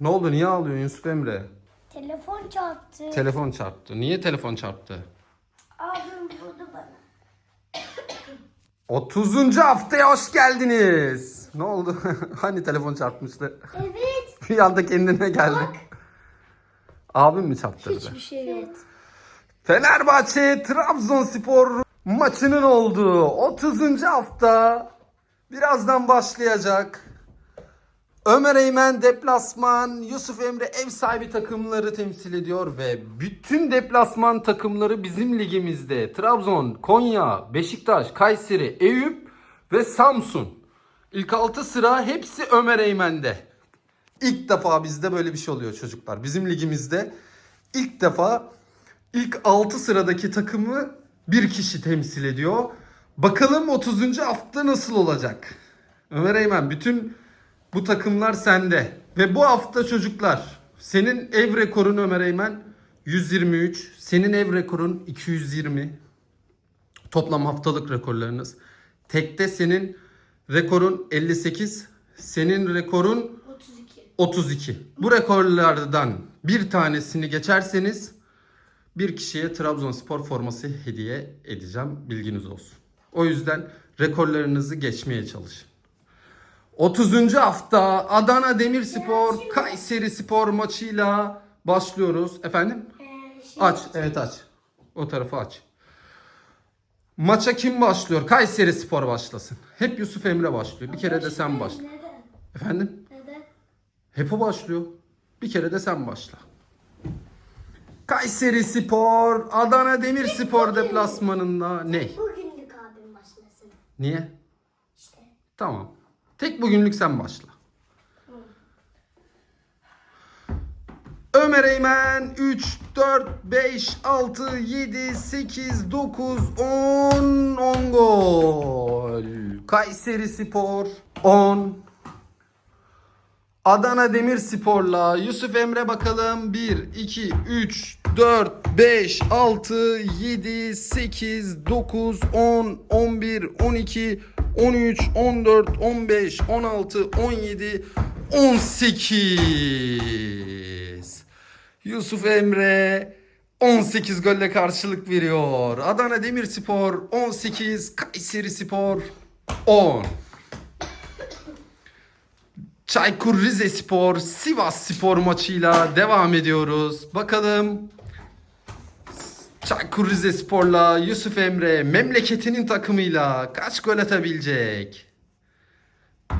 Ne oldu? Niye ağlıyorsun Yusuf Emre? Telefon çarptı. Telefon çarptı. Niye telefon çarptı? Abim vurdu bana. 30. haftaya hoş geldiniz. Ne oldu? hani telefon çarpmıştı? Evet. Bir anda kendine geldi. Abim mi çarptırdı? Hiçbir şey yok. Fenerbahçe Trabzonspor maçının olduğu 30. hafta birazdan başlayacak. Ömer Eymen deplasman, Yusuf Emre ev sahibi takımları temsil ediyor ve bütün deplasman takımları bizim ligimizde. Trabzon, Konya, Beşiktaş, Kayseri, Eyüp ve Samsun. İlk 6 sıra hepsi Ömer Eymen'de. İlk defa bizde böyle bir şey oluyor çocuklar. Bizim ligimizde ilk defa ilk 6 sıradaki takımı bir kişi temsil ediyor. Bakalım 30. hafta nasıl olacak? Ömer Eymen bütün bu takımlar sende. Ve bu hafta çocuklar senin ev rekorun Ömer Eymen 123. Senin ev rekorun 220. Toplam haftalık rekorlarınız. Tekte senin rekorun 58. Senin rekorun 32. 32. Bu rekorlardan bir tanesini geçerseniz bir kişiye Trabzonspor forması hediye edeceğim. Bilginiz olsun. O yüzden rekorlarınızı geçmeye çalışın. 30. hafta Adana Demirspor Kayseri Spor maçıyla başlıyoruz. Efendim? Ee, şey, Aç. Evet aç. O tarafı aç. Maça kim başlıyor? Kayseri Spor başlasın. Hep Yusuf Emre başlıyor. Bir kere de sen başla. Efendim? Hep o başlıyor. Bir kere de sen başla. Kayseri Spor, Adana Demirspor deplasmanında ne? Bugünlük abim başlasın. Niye? İşte. Tamam. Tek bugünlük sen başla. Ömer Eymen 3, 4, 5, 6, 7, 8, 9, 10, 10 gol. Kayseri Spor 10. Adana Demirspor'la Yusuf Emre bakalım 1, 2, 3, 4, 5, 6, 7, 8, 9, 10, 11, 12, 13, 14, 15, 16, 17, 18. Yusuf Emre 18 golle karşılık veriyor. Adana Demirspor 18, Kayseri Spor 10. Çaykur Rizespor Sivas Spor maçıyla devam ediyoruz. Bakalım Çaykur Rizespor'la Yusuf Emre memleketinin takımıyla kaç gol atabilecek?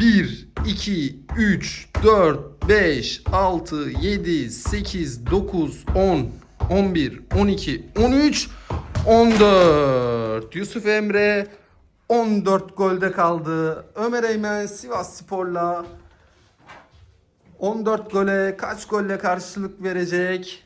1, 2, 3, 4, 5, 6, 7, 8, 9, 10, 11, 12, 13, 14. Yusuf Emre 14 golde kaldı. Ömer Eymen Sivas Spor'la 14 gole kaç golle karşılık verecek?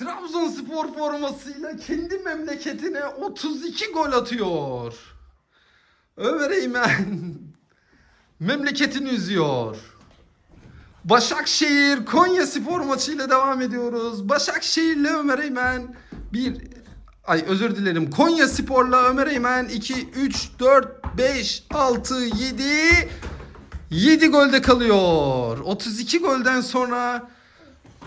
Trabzonspor formasıyla kendi memleketine 32 gol atıyor. Ömer Eymen memleketini üzüyor. Başakşehir Konya Spor maçıyla devam ediyoruz. Başakşehir'le Ömer Eymen bir ay özür dilerim. Konya Spor'la Ömer Eymen 2 3 4 5 6 7 7 golde kalıyor. 32 golden sonra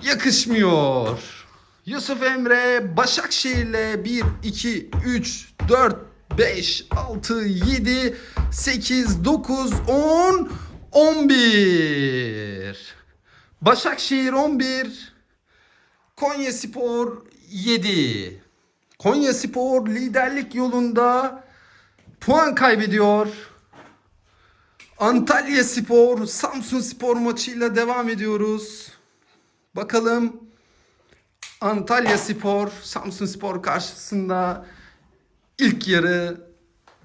yakışmıyor. Yusuf Emre Başakşehir'le 1, 2, 3, 4, 5, 6, 7, 8, 9, 10, 11. Başakşehir 11, Konya Spor 7. Konya Spor liderlik yolunda puan kaybediyor. Antalya Spor, Samsun Spor maçıyla devam ediyoruz. Bakalım Antalya Spor, Samsun Spor karşısında ilk yarı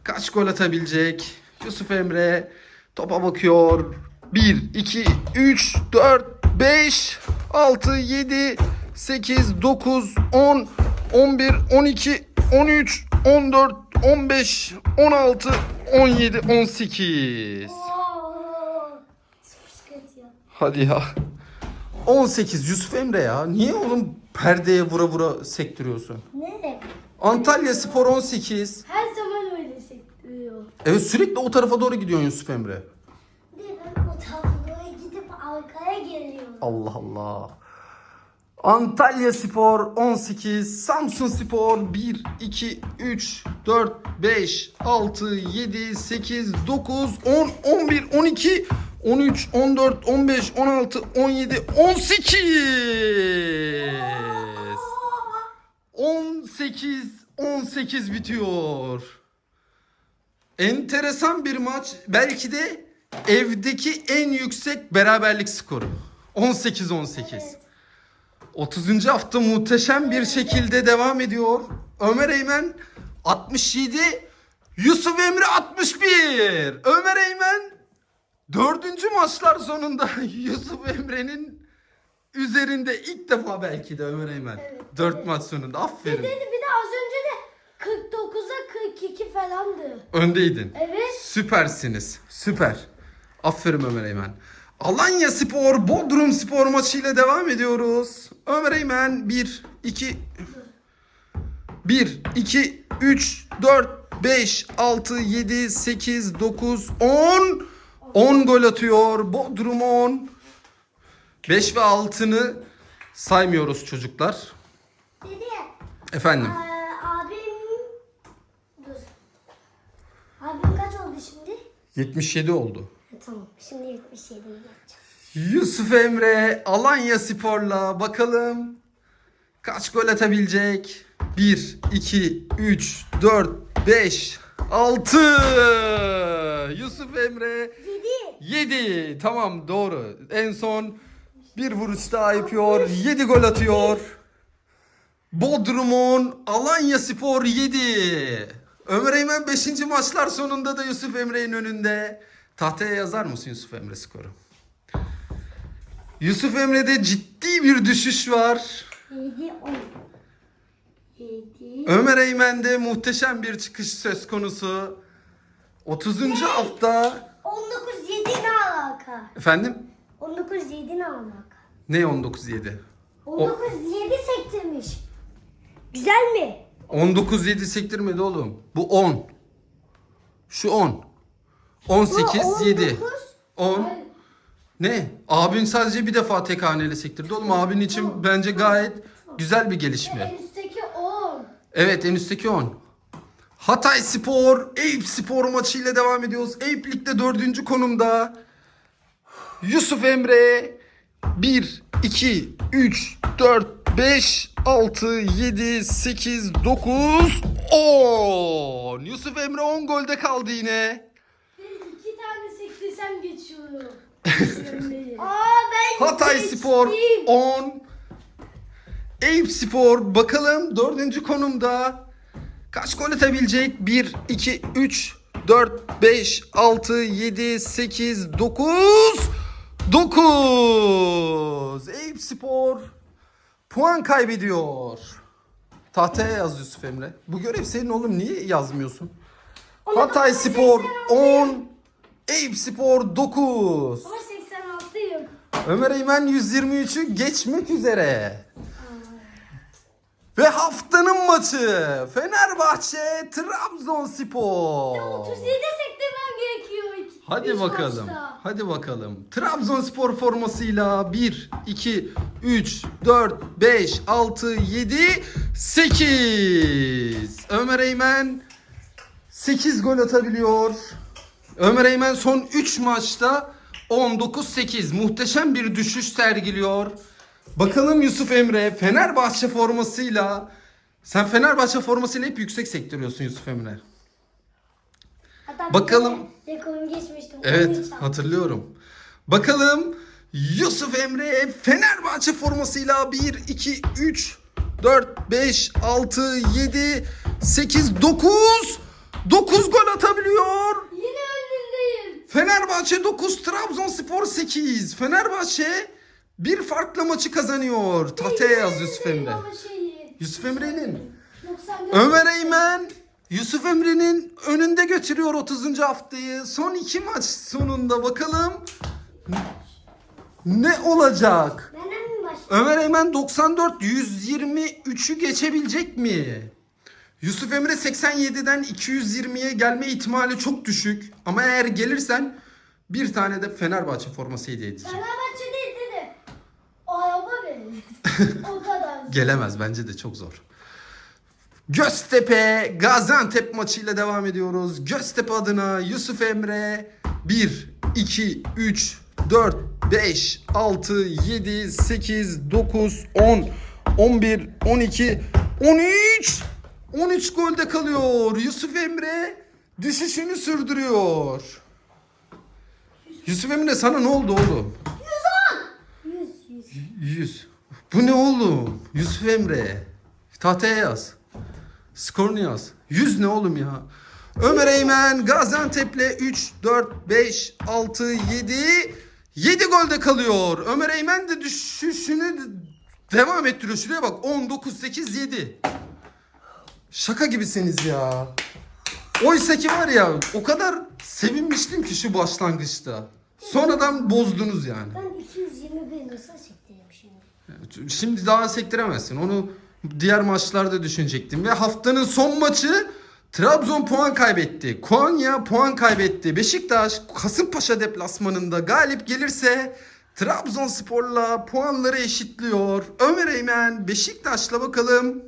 kaç gol atabilecek? Yusuf Emre topa bakıyor. 1, 2, 3, 4, 5, 6, 7, 8, 9, 10, 11, 12, 13, 14, 15, 16, 17, 18. Oo. Fışkırtıyor. Hadi ya. 18 Yusuf Emre ya. Niye oğlum perdeye vura vura sektiriyorsun? Ne? Antalya Spor 18. Her zaman öyle sektiriyor. Evet sürekli o tarafa doğru gidiyorsun Yusuf Emre. Ben o tabloya gidip arkaya geliyorum. Allah Allah. Antalya Spor 18, Samsun Spor 1, 2, 3, 4, 5, 6, 7, 8, 9, 10, 11, 12, 13, 14, 15, 16, 17, 18. 18, 18 bitiyor. Enteresan bir maç. Belki de evdeki en yüksek beraberlik skoru. 18-18. Evet. 30. hafta muhteşem bir şekilde devam ediyor. Ömer Eymen 67, Yusuf Emre 61. Ömer Eymen dördüncü maçlar sonunda Yusuf Emre'nin üzerinde ilk defa belki de Ömer Eymen. Evet, Dört maç sonunda. Bir Aferin. de, bir de az önce de 49'a 42 falandı. Öndeydin. Evet. Süpersiniz. Süper. Aferin Ömer Eymen. Alanya Spor, Bodrum Spor maçıyla devam ediyoruz. Ömer Eymen 1, 2, 1, 2, 3, 4, 5, 6, 7, 8, 9, 10. 10 gol atıyor. Bodrum 10. 5 ve 6'nı saymıyoruz çocuklar. Dedi Efendim. Ee, abim... Dur. Abim kaç oldu şimdi? 77 oldu. Ha, tamam. Şimdi 77 yapacağım. Yusuf Emre Alanya Spor'la bakalım kaç gol atabilecek? 1, 2, 3, 4, 5, 6. Yusuf Emre 7. 7. Tamam doğru. En son bir vuruş daha yapıyor. 7 gol atıyor. Bodrum'un Alanya Spor 7. Ömer Eymen 5. maçlar sonunda da Yusuf Emre'nin önünde. Tahtaya yazar mısın Yusuf Emre skoru? Yusuf Emre'de ciddi bir düşüş var. 7, 10. 7. Ömer Eymen'de muhteşem bir çıkış söz konusu. 30. hafta 19, 7 ne alaka? efendim 19, 7 ne alaka? ne 19 7? 19, 7 sektirmiş. Güzel mi? 19 7 sektirmedi oğlum. Bu 10. Şu 10. 18 Bu 7. 19. 10. Hayır. Ne? Abin sadece bir defa tek haneli sektirdi oğlum. Abin için bence gayet güzel bir gelişme. En üstteki 10. Evet en üstteki 10. Hatay Spor, Eyüp Spor maçıyla devam ediyoruz. Eyüp Lig'de dördüncü konumda. Yusuf Emre 1, 2, 3, 4, 5, 6, 7, 8, 9, 10. Yusuf Emre 10 golde kaldı yine. İki tane sektirsem geçiyorum. Aa ben Hatay geçtim. Spor 10. Eyüp Spor bakalım dördüncü konumda. Kaç gol atabilecek? 1, 2, 3, 4, 5, 6, 7, 8, 9. 9. Eyüp Spor puan kaybediyor. Tahtaya yaz Yusuf Emre. Bu görev senin oğlum niye yazmıyorsun? Hatay Spor 10. Eyüp Spor 9. Ama 86'yım. Ömer Eymen 123'ü geçmek üzere. Ve haftanın maçı Fenerbahçe Trabzonspor. 37 sektirmem gerekiyor. İki- Hadi üç bakalım. maçta. Hadi bakalım. Trabzonspor formasıyla 1 2 3 4 5 6 7 8. Ömer Eymen 8 gol atabiliyor. Ömer Eymen son 3 maçta 19-8 muhteşem bir düşüş sergiliyor. Bakalım Yusuf Emre Fenerbahçe formasıyla sen Fenerbahçe formasıyla hep yüksek sektiriyorsun Yusuf Emre. Hatta Bakalım. Bir de Rekorumu geçmiştim. Evet hatırlıyorum. Bakalım Yusuf Emre Fenerbahçe formasıyla 1, 2, 3, 4, 5, 6, 7, 8, 9. 9 gol atabiliyor. Yine önündeyim. Fenerbahçe 9, Trabzonspor 8. Fenerbahçe bir farklı maçı kazanıyor. Tahtaya yaz Yusuf Emre. Yusuf Emre'nin. 94. Ömer Eymen Yusuf Emre'nin önünde götürüyor 30. haftayı. Son iki maç sonunda bakalım ne olacak? Ömer Eymen 94 123'ü geçebilecek mi? Yusuf Emre 87'den 220'ye gelme ihtimali çok düşük. Ama eğer gelirsen bir tane de Fenerbahçe forması hediye edeceğim. Fenerbahçe değil dedi. Araba verir. o kadar. Gelemez bence de çok zor. Göztepe Gaziantep maçıyla devam ediyoruz. Göztepe adına Yusuf Emre 1 2 3 4 5 6 7 8 9 10 11 12 13 13 golde kalıyor. Yusuf Emre düşüşünü sürdürüyor. Yusuf Emre sana ne oldu oğlum? 100 100. 100. Bu ne oğlum? Yusuf Emre. Tahtaya yaz. Skorunu yaz. 100 ne oğlum ya? Ömer Eymen Gaziantep'le 3, 4, 5, 6, 7. 7 golde kalıyor. Ömer Eymen de düşüşünü devam ettiriyor. Şuraya bak 10, 9, 8, 7. Şaka gibisiniz ya. Oysa ki var ya o kadar sevinmiştim ki şu başlangıçta. Sonradan bozdunuz yani. Ben 221 nasıl sektireyim şimdi? Şimdi daha sektiremezsin. Onu diğer maçlarda düşünecektim. Ve haftanın son maçı Trabzon puan kaybetti. Konya puan kaybetti. Beşiktaş Kasımpaşa deplasmanında galip gelirse Trabzonspor'la puanları eşitliyor. Ömer Eymen Beşiktaş'la bakalım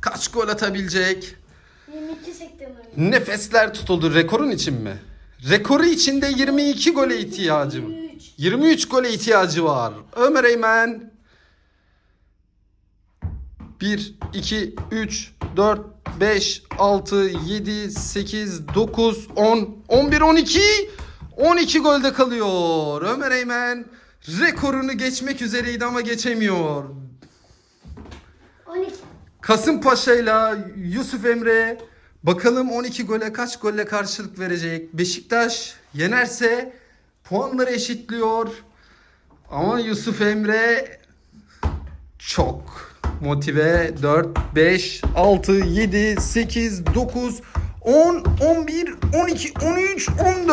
kaç gol atabilecek? 22 sektireyim. öyle. Nefesler tutuldu. Rekorun için mi? Rekoru içinde 22 gole ihtiyacı var. 23. 23 gole ihtiyacı var. Ömer Eymen 1, 2, 3, 4, 5, 6, 7, 8, 9, 10, 11, 12. 12 golde kalıyor. Ömer Eymen rekorunu geçmek üzereydi ama geçemiyor. 12. Kasımpaşa ile Yusuf Emre bakalım 12 gole kaç golle karşılık verecek. Beşiktaş yenerse puanları eşitliyor. Ama Yusuf Emre çok motive 4 5 6 7 8 9 10 11 12 13 14 Abi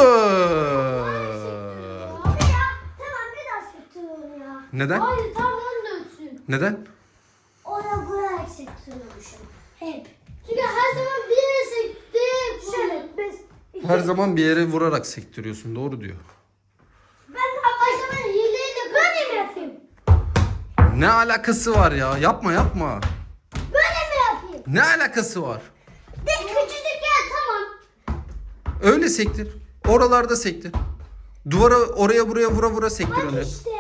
ya tamam bir daha sektiriyorum ya. Neden? Hayır tam 14'sün. Neden? Oraya buraya sektiriyormuşum. Hep. Çünkü her zaman bir yere sektirip Şöyle biz. Her zaman bir yere vurarak sektiriyorsun doğru diyor. Ben her zaman hileyle böyle mi yapayım? Ne alakası var ya? Yapma yapma. Böyle mi yapayım? Ne alakası var? De küçücük yer tamam. Öyle sektir. Oralarda sektir. Duvara oraya buraya vura vura sektir onu. Bak işte.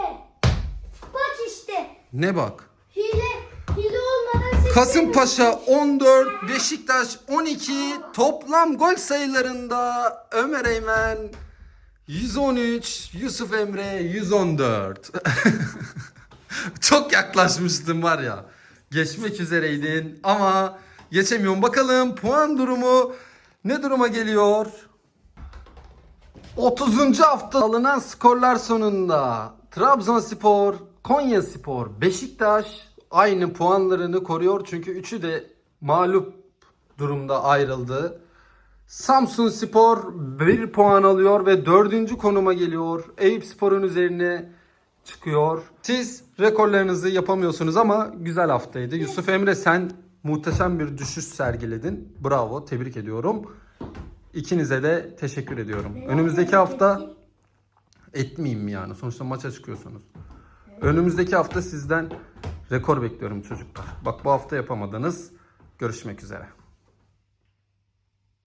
Bak işte. Ne bak? Hile. Hile olmadan sektiremiyorum. Kasımpaşa 14, Beşiktaş 12. Toplam gol sayılarında Ömer Eymen 113, Yusuf Emre 114. Çok yaklaşmıştın var ya. Geçmek üzereydin ama geçemiyorum. Bakalım puan durumu ne duruma geliyor? 30. hafta alınan skorlar sonunda Trabzonspor, Konyaspor, Beşiktaş aynı puanlarını koruyor. Çünkü üçü de mağlup durumda ayrıldı. Samsun Spor 1 puan alıyor ve dördüncü konuma geliyor. Eyüp Spor'un üzerine çıkıyor. Siz rekorlarınızı yapamıyorsunuz ama güzel haftaydı. Yusuf Emre sen muhteşem bir düşüş sergiledin. Bravo, tebrik ediyorum. İkinize de teşekkür ediyorum. Önümüzdeki hafta etmeyeyim mi yani? Sonuçta maça çıkıyorsunuz. Önümüzdeki hafta sizden rekor bekliyorum çocuklar. Bak bu hafta yapamadınız. Görüşmek üzere.